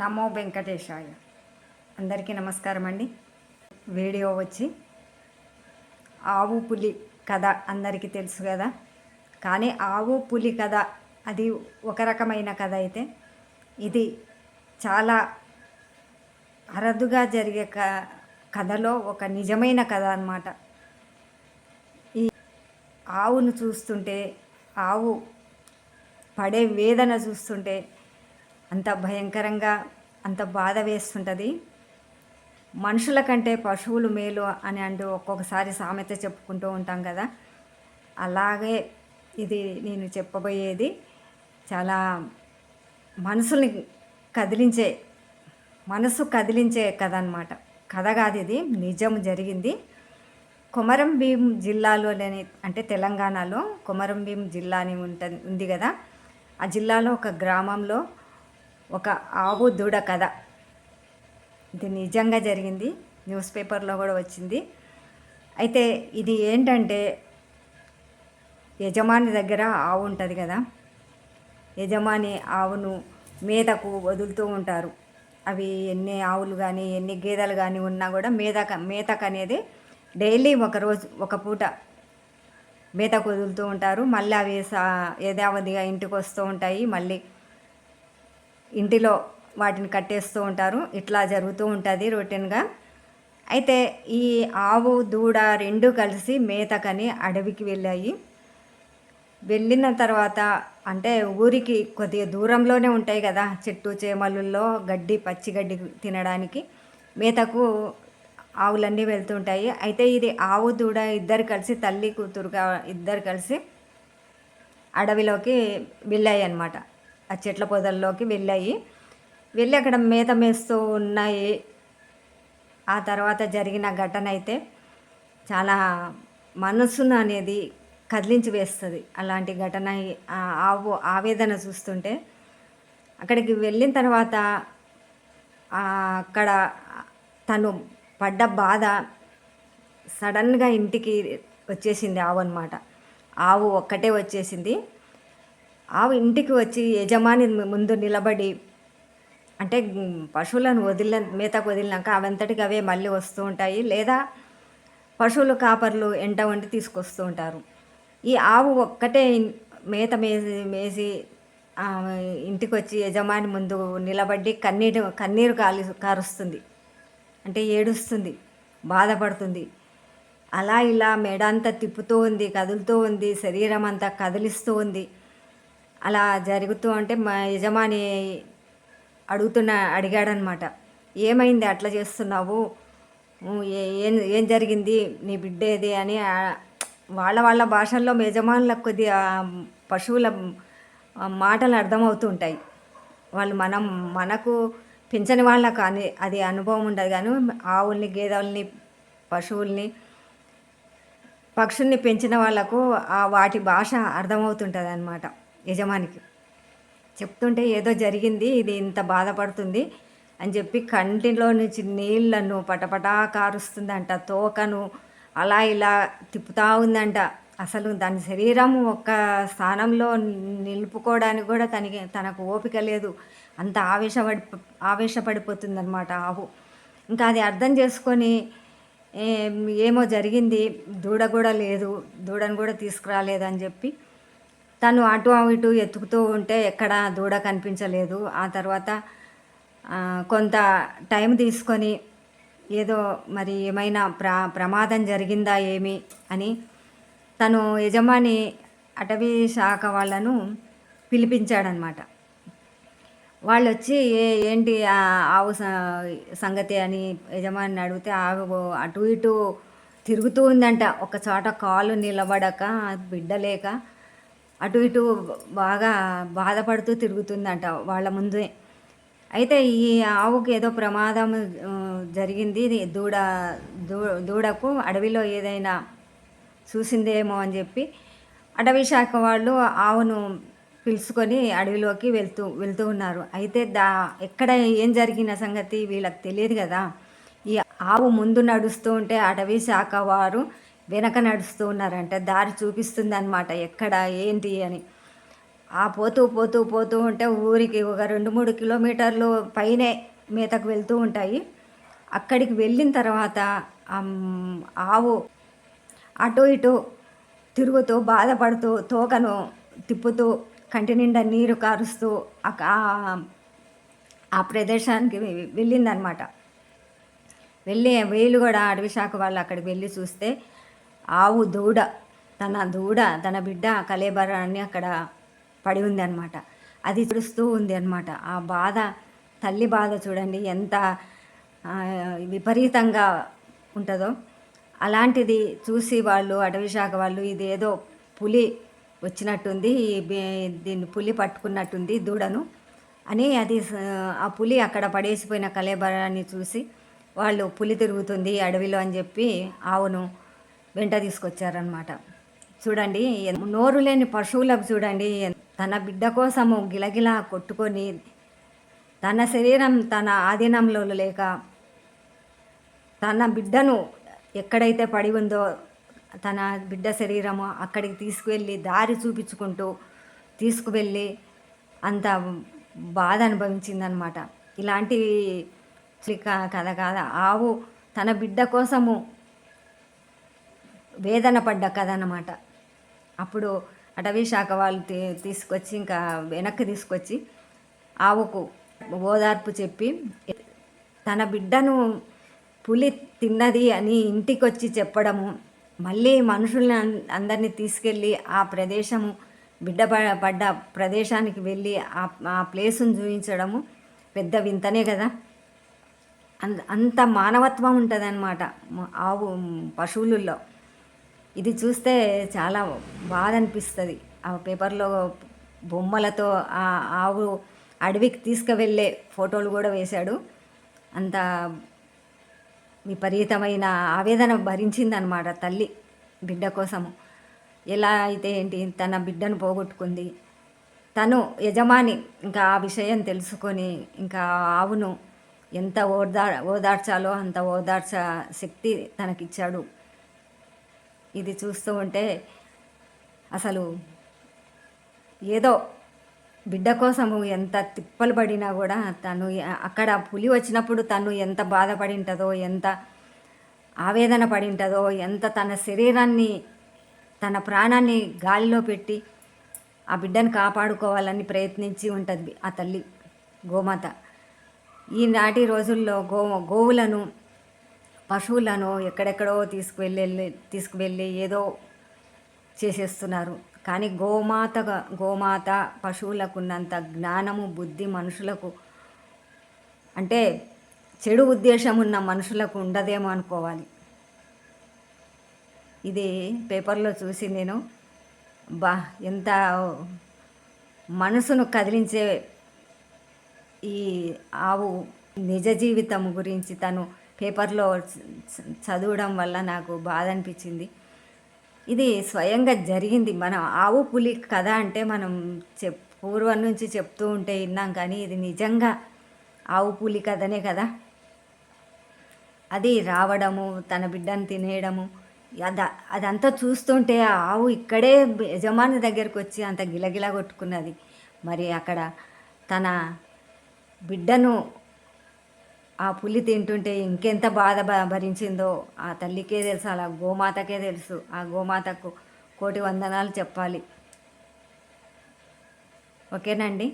నమో వెంకటేశాయ. అందరికీ నమస్కారం అండి వీడియో వచ్చి ఆవు పులి కథ అందరికీ తెలుసు కదా. కానీ ఆవు పులి కథ అది ఒక రకమైన కథ అయితే ఇది చాలా అరదుగా జరిగే క కథలో ఒక నిజమైన కథ అన్నమాట. ఈ ఆవును చూస్తుంటే ఆవు పడే వేదన చూస్తుంటే అంత భయంకరంగా అంత బాధ వేస్తుంటుంది. మనుషుల కంటే పశువులు మేలు అని అంటూ ఒక్కొక్కసారి సామెత చెప్పుకుంటూ ఉంటాం కదా. అలాగే ఇది నేను చెప్పబోయేది చాలా మనసుని కదిలించే మనసు కదిలించే కథ అనమాట కథ కాదు ఇది నిజం జరిగింది. కొమరం భీం జిల్లాలోని అంటే తెలంగాణలో కొమరం భీం జిల్లా అని ఉంటుంది ఉంది కదా. ఆ జిల్లాలో ఒక గ్రామంలో ఒక ఆవు దూడ కథ. ఇది నిజంగా జరిగింది. న్యూస్ పేపర్లో కూడా వచ్చింది. అయితే ఇది ఏంటంటే యజమాని దగ్గర ఆవు ఉంటుంది కదా? యజమాని ఆవును మేతకు వదులుతూ ఉంటారు. అవి ఎన్ని ఆవులు కానీ ఎన్ని గేదెలు కానీ ఉన్నా కూడా మేతక మేతకు అనేది డైలీ ఒక రోజు ఒక పూట మేతకు వదులుతూ ఉంటారు. మళ్ళీ అవి సా యథావధిగా ఇంటికి వస్తూ ఉంటాయి. మళ్ళీ ఇంటిలో వాటిని కట్టేస్తూ ఉంటారు. ఇట్లా జరుగుతూ ఉంటుంది రొటీన్గా. అయితే ఈ ఆవు దూడ రెండు కలిసి మేతకని అడవికి వెళ్ళాయి. వెళ్ళిన తర్వాత అంటే ఊరికి కొద్దిగా దూరంలోనే ఉంటాయి కదా చెట్టు చేమలుల్లో గడ్డి పచ్చి గడ్డి తినడానికి మేతకు ఆవులన్నీ వెళ్తుంటాయి. అయితే ఇది ఆవు దూడ ఇద్దరు కలిసి తల్లి కూతురుగా ఇద్దరు కలిసి అడవిలోకి వెళ్ళాయి అన్నమాట ఆ చెట్ల పొదల్లోకి వెళ్ళాయి. వెళ్ళి అక్కడ మేత మేస్తూ ఉన్నాయి. ఆ తర్వాత జరిగిన ఘటన అయితే చాలా మనసును అనేది కదిలించి వేస్తుంది. అలాంటి ఘటన ఆ ఆవు ఆవేదన చూస్తుంటే అక్కడికి వెళ్ళిన తర్వాత అక్కడ తను పడ్డ బాధ సడన్గా ఇంటికి వచ్చేసింది ఆవు అనమాట ఆవు ఒక్కటే వచ్చేసింది. ఆవు ఇంటికి వచ్చి యజమాని ముందు నిలబడి అంటే పశువులను వదిలిన మేతకు వదిలినాక అవంతటికి అవే మళ్ళీ వస్తూ ఉంటాయి. లేదా పశువులు కాపర్లు ఎంట వండి తీసుకొస్తూ ఉంటారు. ఈ ఆవు ఒక్కటే మేత మేసి మేసి ఇంటికి వచ్చి యజమాని ముందు నిలబడి కన్నీరు కన్నీరు కాలి కారుస్తుంది. అంటే ఏడుస్తుంది బాధపడుతుంది. అలా ఇలా మెడ అంతా తిప్పుతూ ఉంది కదులుతూ ఉంది శరీరం అంతా కదిలిస్తూ ఉంది. అలా జరుగుతూ ఉంటే మా యజమాని అడుగుతున్న అడిగాడనమాట. ఏమైంది? అట్లా చేస్తున్నావు? ఏం ఏం జరిగింది? నీ బిడ్డేది అని వాళ్ళ వాళ్ళ భాషల్లో యజమానులకు కొద్దిగా పశువుల మాటలు అర్థమవుతూ ఉంటాయి. వాళ్ళు మనం మనకు పెంచని వాళ్ళకు అని అది అనుభవం ఉండదు కానీ ఆవుల్ని గేదెల్ని పశువుల్ని పక్షుల్ని పెంచిన వాళ్ళకు ఆ వాటి భాష అర్థమవుతుంటుంది అన్నమాట యజమానికి. చెప్తుంటే ఏదో జరిగింది ఇది ఇంత బాధపడుతుంది అని చెప్పి కంటిలో నుంచి నీళ్ళను పటపటా కారుస్తుందంట తోకను అలా ఇలా తిప్పుతా ఉందంట. అసలు దాని శరీరం ఒక్క స్థానంలో నిలుపుకోవడానికి కూడా తనకి తనకు ఓపిక లేదు. అంత ఆవేశపడి ఆవేశపడిపోతుందన్నమాట ఆవు. ఇంకా అది అర్థం చేసుకొని ఏమో జరిగింది దూడ కూడా లేదు దూడను కూడా తీసుకురాలేదు అని చెప్పి తను అటు ఇటు ఎత్తుకుతూ ఉంటే ఎక్కడ దూడ కనిపించలేదు. ఆ తర్వాత కొంత టైం తీసుకొని ఏదో మరి ఏమైనా ప్ర ప్రమాదం జరిగిందా ఏమి అని తను యజమాని అటవీ శాఖ వాళ్ళను పిలిపించాడనమాట. వాళ్ళు వచ్చి ఏ ఏంటి ఆవు సంగతి అని యజమాని అడిగితే ఆవు అటు ఇటు తిరుగుతూ ఉందంట. ఒక చోట కాలు నిలబడక బిడ్డలేక అటు ఇటు బాగా బాధపడుతూ తిరుగుతుందంట వాళ్ళ ముందే. అయితే ఈ ఆవుకి ఏదో ప్రమాదం జరిగింది. దూడ దూ దూడకు అడవిలో ఏదైనా చూసిందేమో అని చెప్పి అటవీ శాఖ వాళ్ళు ఆవును పిలుచుకొని అడవిలోకి వెళ్తూ వెళ్తూ ఉన్నారు. అయితే దా ఎక్కడ ఏం జరిగిన సంగతి వీళ్ళకి తెలియదు కదా. ఈ ఆవు ముందు నడుస్తూ ఉంటే అటవీ శాఖ వారు వెనక నడుస్తూ ఉన్నారంట దారి చూపిస్తుంది అనమాట ఎక్కడ ఏంటి అని. ఆ పోతూ పోతూ పోతూ ఉంటే ఊరికి ఒక రెండు మూడు కిలోమీటర్లు పైనే మేతకు వెళ్తూ ఉంటాయి. అక్కడికి వెళ్ళిన తర్వాత ఆవు అటు ఇటు తిరుగుతూ బాధపడుతూ తోకను తిప్పుతూ కంటి నిండా నీరు కారుస్తూ ఆ- ఆ- ప్రదేశానికి వెళ్ళిందనమాట వెళ్ళి వీళ్ళు కూడా అడవి శాఖ వాళ్ళు అక్కడికి వెళ్ళి చూస్తే ఆవు దూడ తన దూడ తన బిడ్డ కలేబరాన్ని అక్కడ పడి ఉంది అనమాట అది చూస్తూ ఉంది అనమాట ఆ బాధ తల్లి బాధ చూడండి ఎంత విపరీతంగా ఉంటుందో. అలాంటిది చూసి వాళ్ళు అటవీ శాఖ వాళ్ళు ఇదేదో పులి వచ్చినట్టుంది దీన్ని పులి పట్టుకున్నట్టుంది దూడను అని అది ఆ పులి అక్కడ పడేసిపోయిన కలేబరాన్ని చూసి వాళ్ళు పులి తిరుగుతుంది అడవిలో అని చెప్పి ఆవును వెంట తీసుకొచ్చారనమాట చూడండి నోరు లేని పశువులకు చూడండి తన బిడ్డ కోసము గిలగిలా కొట్టుకొని తన శరీరం తన ఆధీనంలో లేక తన బిడ్డను ఎక్కడైతే పడి ఉందో తన బిడ్డ శరీరము అక్కడికి తీసుకువెళ్ళి దారి చూపించుకుంటూ తీసుకువెళ్ళి అంత బాధ అనుభవించిందనమాట ఇలాంటి కథ కాదు? ఆవు తన బిడ్డ కోసము వేదన పడ్డ కథ అన్నమాట. అప్పుడు అటవీ శాఖ వాళ్ళు తీ- తీసుకొచ్చి ఇంకా వెనక్కి తీసుకొచ్చి ఆవుకు ఓదార్పు చెప్పి తన బిడ్డను పులి తిన్నది అని ఇంటికి వచ్చి చెప్పడము మళ్ళీ మనుషుల్ని అందరినీ తీసుకెళ్ళి ఆ ప్రదేశము బిడ్డ పడ్డ ప్రదేశానికి వెళ్ళి ఆ ఆ ప్లేసును చూపించడము పెద్ద వింతనే కదా. అంత అంత మానవత్వం ఉంటుందనమాట ఆవు పశువులలో. ఇది చూస్తే చాలా బాధ అనిపిస్తుంది ఆ పేపర్లో బొమ్మలతో ఆ ఆవు అడవికి తీసుకువెళ్ళే ఫోటోలు కూడా వేశాడు. అంత విపరీతమైన ఆవేదన భరించిందనమాట తల్లి బిడ్డ కోసము. ఎలా అయితే ఏంటి తన బిడ్డను పోగొట్టుకుంది. తను యజమాని ఇంకా ఆ విషయం తెలుసుకొని ఇంకా ఆవును ఎంత ఓదా ఓదార్చాలో అంత ఓదార్చ శక్తి తనకిచ్చాడు. ఇది చూస్తూ ఉంటే అసలు ఏదో బిడ్డ కోసము ఎంత తిప్పలు పడినా కూడా తను అక్కడ పులి వచ్చినప్పుడు తను ఎంత బాధపడి ఎంత ఆవేదన పడి ఎంత తన శరీరాన్ని తన ప్రాణాన్ని గాలిలో పెట్టి ఆ బిడ్డను కాపాడుకోవాలని ప్రయత్నించి ఉంటుంది ఆ తల్లి గోమాత. ఈనాటి రోజుల్లో గో గోవులను పశువులను ఎక్కడెక్కడో తీసుకువెళ్ళి తీసుకువెళ్ళి ఏదో చేసేస్తున్నారు. కానీ గోమాతగా గోమాత పశువులకు ఉన్నంత జ్ఞానము బుద్ధి మనుషులకు అంటే చెడు ఉద్దేశం ఉన్న మనుషులకు ఉండదేమో అనుకోవాలి. ఇది పేపర్లో చూసి నేను బా ఎంత మనసును కదిలించే ఈ ఆవు నిజ జీవితం గురించి తను పేపర్లో చదవడం వల్ల నాకు బాధ అనిపించింది. ఇది స్వయంగా జరిగింది. మనం ఆవు పులి కథ అంటే మనం చెప్ పూర్వం నుంచి చెప్తూ ఉంటే విన్నాం కానీ ఇది నిజంగా ఆవు పులి కథనే కదా? అది రావడము తన బిడ్డను తినేయడము అద అదంతా చూస్తుంటే ఆ ఆవు ఇక్కడే యజమాని దగ్గరికి వచ్చి అంత గిలగిలా కొట్టుకున్నది. మరి అక్కడ తన బిడ్డను ఆ పులి తింటుంటే ఇంకెంత బాధ భ- భరించిందో ఆ తల్లికే తెలుసు అలా గోమాతకే తెలుసు. ఆ గోమాతకు కోటి వందనాలు చెప్పాలి. ఓకేనండి